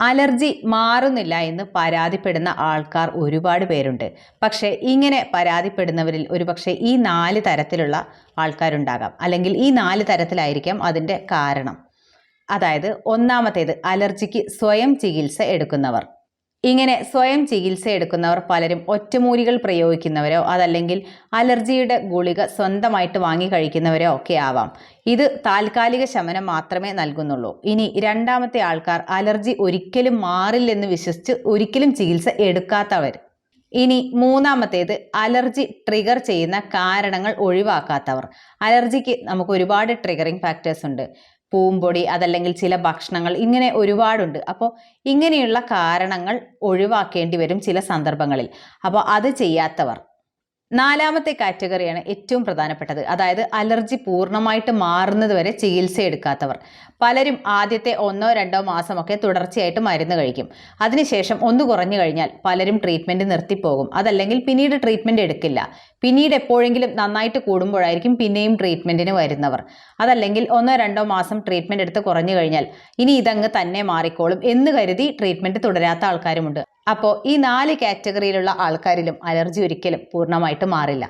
Allergy മാറുന്നില്ല എന്ന് പരാതിപ്പെടുന്ന ആൾക്കാർ ഒരുപാട് പേരുണ്ട്. പക്ഷേ ഇങ്ങനെ പരാതിപ്പെടുന്നവരിൽ ഒരുപക്ഷെ ഈ നാല് തരത്തിലുള്ള ആൾക്കാരുണ്ടാകാം. അല്ലെങ്കിൽ ഈ നാല് തരത്തിലായിരിക്കാം അതിന്റെ കാരണം. അതായത് ഒന്നാമത്തേത് അലർജിക്ക് സ്വയം ചികിത്സ എടുക്കുന്നവർ. ഇങ്ങനെ സ്വയം ചികിത്സ എടുക്കുന്നവർ പലരും ഒറ്റമൂലികൾ പ്രയോഗിക്കുന്നവരോ അതല്ലെങ്കിൽ അലർജിയുടെ ഗുളിക സ്വന്തമായിട്ട് വാങ്ങി കഴിക്കുന്നവരോ ഒക്കെ ആവാം. ഇത് താൽക്കാലിക ശമനം മാത്രമേ നൽകുന്നുള്ളൂ. ഇനി രണ്ടാമത്തെ ആൾക്കാർ അലർജി ഒരിക്കലും മാറില്ലെന്ന് വിശ്വസിച്ച് ഒരിക്കലും ചികിത്സ എടുക്കാത്തവർ. ഇനി മൂന്നാമത്തേത് അലർജി ട്രിഗർ ചെയ്യുന്ന കാരണങ്ങൾ ഒഴിവാക്കാത്തവർ. അലർജിക്ക് നമുക്ക് ഒരുപാട് ട്രിഗറിങ് ഫാക്ടേഴ്സ് ഉണ്ട്. പൂമ്പൊടി അതല്ലെങ്കിൽ ചില ഭക്ഷണങ്ങൾ ഇങ്ങനെ ഒരുപാടുണ്ട്. അപ്പോൾ ഇങ്ങനെയുള്ള കാരണങ്ങൾ ഒഴിവാക്കേണ്ടി വരും ചില സന്ദർഭങ്ങളിൽ. അപ്പോൾ അത് ചെയ്യാത്തവർ. നാലാമത്തെ കാറ്റഗറിയാണ് ഏറ്റവും പ്രധാനപ്പെട്ടത്. അതായത് അലർജി പൂർണമായിട്ട് മാറുന്നത് വരെ ചികിത്സ എടുക്കാത്തവർ. പലരും ആദ്യത്തെ ഒന്നോ രണ്ടോ മാസമൊക്കെ തുടർച്ചയായിട്ട് മരുന്ന് കഴിക്കും. അതിനുശേഷം ഒന്ന് കുറഞ്ഞു കഴിഞ്ഞാൽ പലരും ട്രീറ്റ്മെന്റ് നിർത്തിപ്പോകും. അതല്ലെങ്കിൽ പിന്നീട് ട്രീറ്റ്മെന്റ് എടുക്കില്ല. പിന്നീട് എപ്പോഴെങ്കിലും നന്നായിട്ട് കൂടുമ്പോഴായിരിക്കും പിന്നെയും ട്രീറ്റ്മെന്റിന് വരുന്നവർ. അതല്ലെങ്കിൽ ഒന്നോ രണ്ടോ മാസം ട്രീറ്റ്മെന്റ് എടുത്ത് കുറഞ്ഞു കഴിഞ്ഞാൽ ഇനി ഇതങ്ങ് തന്നെ മാറിക്കോളും എന്ന് കരുതി ട്രീറ്റ്മെന്റ് തുടരാത്ത ആൾക്കാരുമുണ്ട്. അപ്പോൾ ഈ നാല് കാറ്റഗറിയിലുള്ള ആൾക്കാരിലും അലർജി ഒരിക്കലും പൂർണമായിട്ട് മാറില്ല.